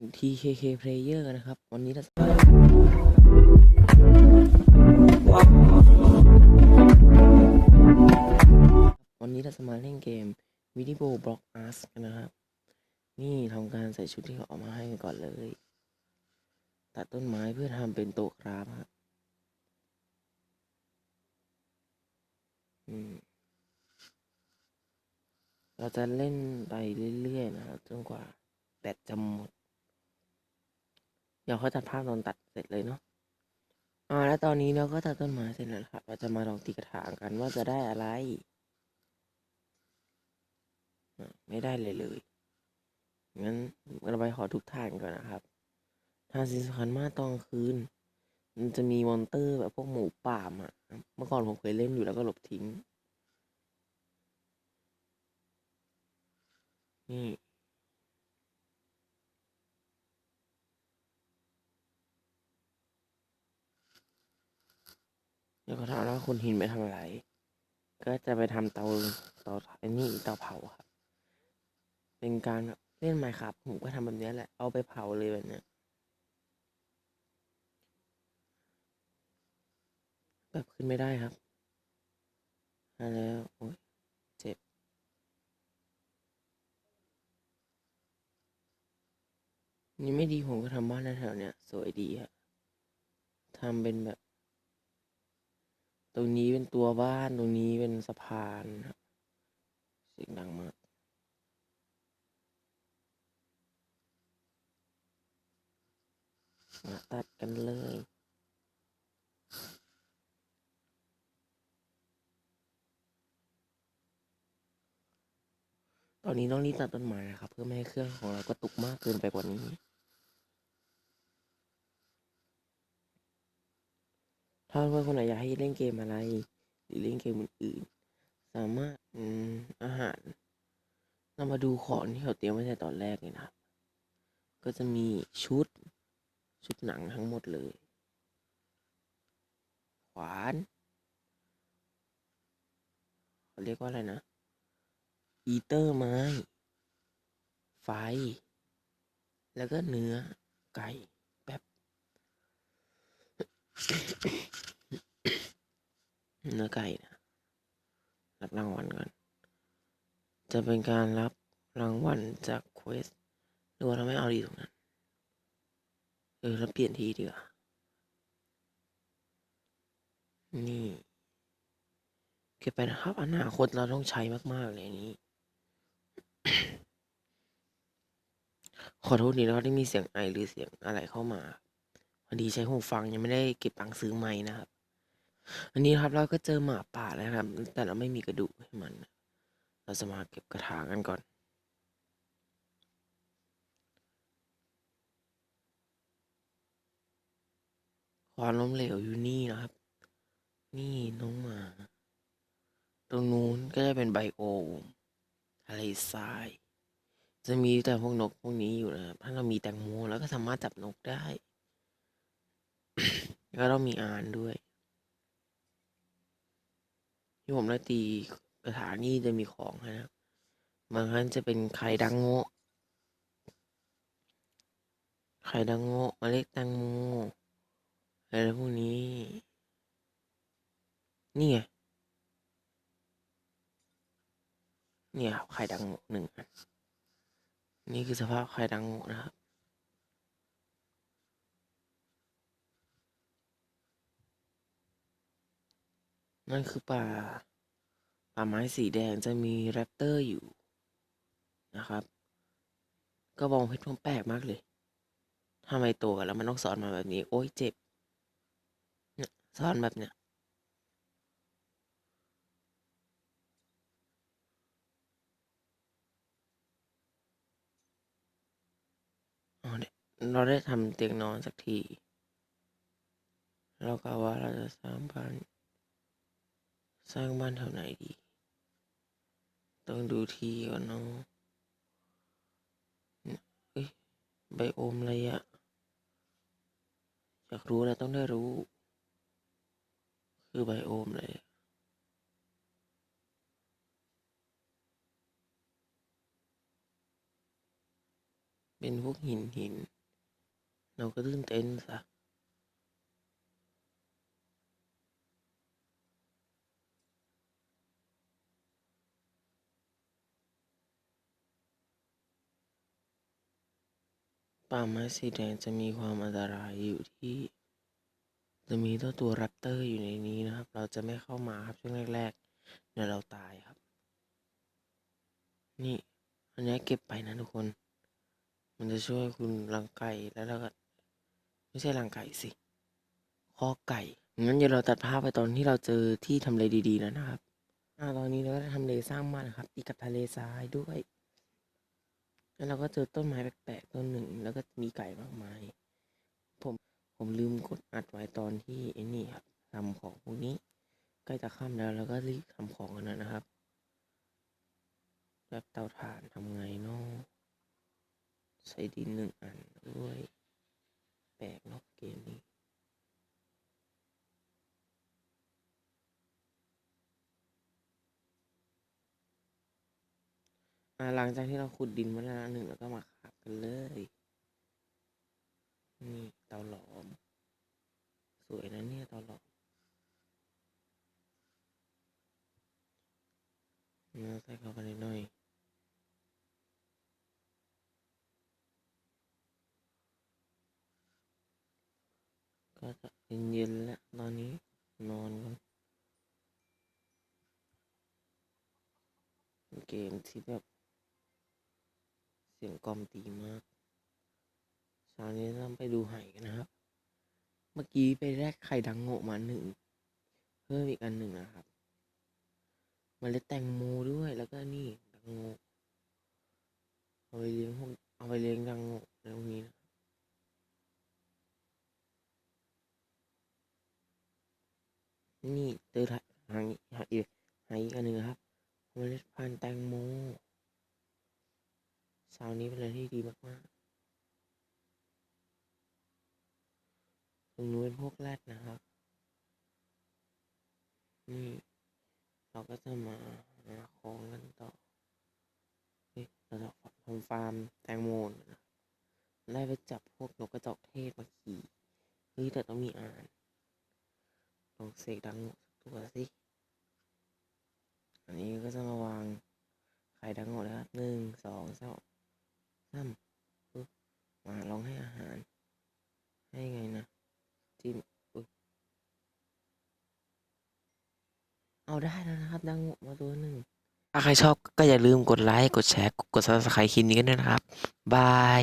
TKK Player นนะครับ วันนี้เราวันนี้เราจะมาเล่นเกม Video Block Us กันนะครับ นี่ทำการใส่ชุดที่เขาเอามาให้ก่อนเลย ตัดต้นไม้เพื่อทำเป็นโต๊ะคราฟครับเราจะเล่นไปเรื่อยๆนะครับจนกว่าแบตจะหมด เดี๋ยวเขาตัดภาพตอนตัดเสร็จเลยเนาะอ่าแล้วตอนนี้เราก็ตัดต้นไม้เสร็จแล้วครับเราจะมาลองตีกระถางกันว่าจะได้อะไร ไม่ได้เลยเลยงั้นเราไปขอทุกทางก่อนนะครับทางสิ่งสคัญมากตอนกลางคืนมันจะมีมอนเตอร์แบบพวกหมูป่าอะเมื่อก่อนผมเคยเล่นอยู่แล้วก็หลบทิ้ง นี่ เดี๋ยวเขาถามว่าคุณหินไปทำอะไร ก็จะไปทำเตาเตาไอ้นี่เตาเผาครับ เป็นการเล่นไมค์ครับผมก็ทำแบบนี้แหละ เอาไปเผาเลยแบบเนี้ยแบบขึ้นไม่ได้ครับมาแล้วโอ้ยเจ็บ นี่ไม่ดีผมก็ทำบ้านแถวเนี้ยสวยดีอะทำเป็นแบบ ตรงนี้เป็นตัวบ้านตรงนี้เป็นสะพานเสียงดังมากมาตัดกันเลยตอนนี้ต้องรีบตัดต้นไม้นะครับ เพื่อไม่ให้เครื่องของเรากระตุกมากเกินไปกว่านี้ ถ้าเพื่อนคนไหนอยากให้เล่นเกมอะไร หรือเล่นเกมอื่นๆ สามารถออาหารเรามาดูของที่เขาเตรียมไว้ในตอนแรกเลยนะครับ ก็จะมีชุด ชุดหนังทั้งหมดเลย ขวานเขาเรียกว่าอะไรนะ อีเตอร์ไม้ ไฟ แล้วก็เนื้อไก่แบบ เนื้อไก่นะรับรางวัลก่อน จะเป็นการรับรางวัลจากเควสหรือว่าเราไม่เอาดีตรงนั้น เออเราเปลี่ยนทีดีกว่า นี่เก็บไปนะครับอนาคตเราต้องใช้มาก ๆ เลยนี้ ขอโทษทีนะครับที่มีเสียงไอหรือเสียงอะไรเข้ามาพอดีใช้หูฟังยังไม่ได้เก็บตังค์ซื้อไม้นะครับ อันนี้ครับเราก็เจอหมาป่าแล้วครับ แต่เราไม่มีกระดูกให้มัน เราจะมาเก็บกระถางกันก่อนความล้มเหลวอยู่นี่นะครับ นี่น้องหมา ตรงนู้นก็จะเป็นไบโอมทะเลทราย จะมีแต่พวกนกพวกนี้อยู่นะครับ ถ้าเรามีแตงโมแล้วก็สามารถจับนกได้ ก็ต้องมีอานด้วย ที่ผมได้ตีกระถางนี่จะมีของนะครับบางครั้งจะเป็นไข่ดังโงะไข่ดังโงะเมล็ดแตงโมอะไรพวกนี้ นี่ไงเนี่ยครับไข่ดังโงะหนึ่งอันนี่คือสภาพไข่ดังโงะนะครับ นั่นคือป่า ป่าไม้สีแดงจะมีแรปเตอร์อยู่นะครับ ก็บองเพชรมันแปลกมากเลยทำไมตัวแล้วมันต้องสอนมาแบบนี้ โอ้ยเจ็บเนี่ยสอนแบบเนี้ยเนี่ยเราได้ทำเตียงนอนสักที เราก็ว่าเราจะสร้างบ้าน สร้างบ้านแถวไหนดี ต้องดูทีก่อนเนาะเอ้ยไบโอมอะไรอะอยากรู้แล้วต้องได้รู้ คือไบโอมอะไรเป็นพวกหินหิน เราก็ตื่นเต้นซะ ป่าไม้สีแดงจะมีความอันตรายอยู่ที่ จะมีตัวตัวแรปเตอร์อยู่ในนี้นะครับ เราจะไม่เข้ามาครับช่วงแรกๆเดี๋ยวเราตายครับ นี่ อันนี้เก็บไปนะทุกคน มันจะช่วยคุณรังไก่แล้วเราก็ไม่ใช่รังไก่สิข้อไก่งั้นเดี๋ยวเราตัดภาพไปตอนที่เราเจอที่ทำเลดีๆแล้วนะครับอ่าตอนนี้เราก็ทำเลสร้างบ้านนะครับติดกับทะเลทรายด้วย แล้วเราก็เจอต้นไม้แปลกๆต้นหนึ่ง แล้วก็มีไก่มากมาย ผมผมลืมกดอัดไว้ตอนที่ไอ้นี่ครับทำของพวกนี้ ใกล้จะค่ำแล้วเราก็รีบทำของกันนะนะครับแบบเตาถ่านทำไงเนาะใส่ดินหนึ่งอันด้วย แปลกเนาะเกมนี้ อ่าหลังจากที่เราขุดดินมาแล้วหนึ่งแล้วก็มาขับกันเลย นี่เตาหลอม สวยนะเนี่ยเตาหลอมเราใส่เข้าไปหน่อยก็จะเย็นๆแล้วตอนนี้นอนกันเกมที่แบบ สียงกลอมตีมากเช้านี้ต้องไปดูไห่กันนะครับ เมื่อกี้ไปแลกไข่ดังโง่มาหนึ่ง เพิ่มอีกอันหนึ่งนะครับมเมล็ดแตงโมด้วยแล้วก็นี่ดังโง่เอาไปเลี้ยงพวกเอาไปเลี้ยงดังโง่ในพวกนี้นะนี่เจอหางหางอีกหางอีกอันหนึ่งครับเมล็ดพันธุ์แตงโม เช้านี้เป็นอะไรที่ดีมากๆ ตรงนู้นเป็นพวกแรดนะครับ นี่ เราก็จะมาหาของกันต่อเฮ้ยเราจะทำฟาร์มแตงโมนะได้ไปจับพวกนกกระจอกเทศมาขี่เฮ้ยแต่ต้องมีอ่านลองเสกดังสักตัวสิอันนี้ก็จะมาวางไข่ดังโง่นะครับหนึ่งสองสาม ซ้ำปึ๊บมาลองให้อาหาร ให้ไงนะจิ้มอุ๊ยเอาได้แล้วนะครับดังมาตัวหนึ่งถ้าใครชอบก็อย่าลืมกดไลค์ กดแชร์ กด subscribe คลิปนี้กันด้วยนะครับ บาย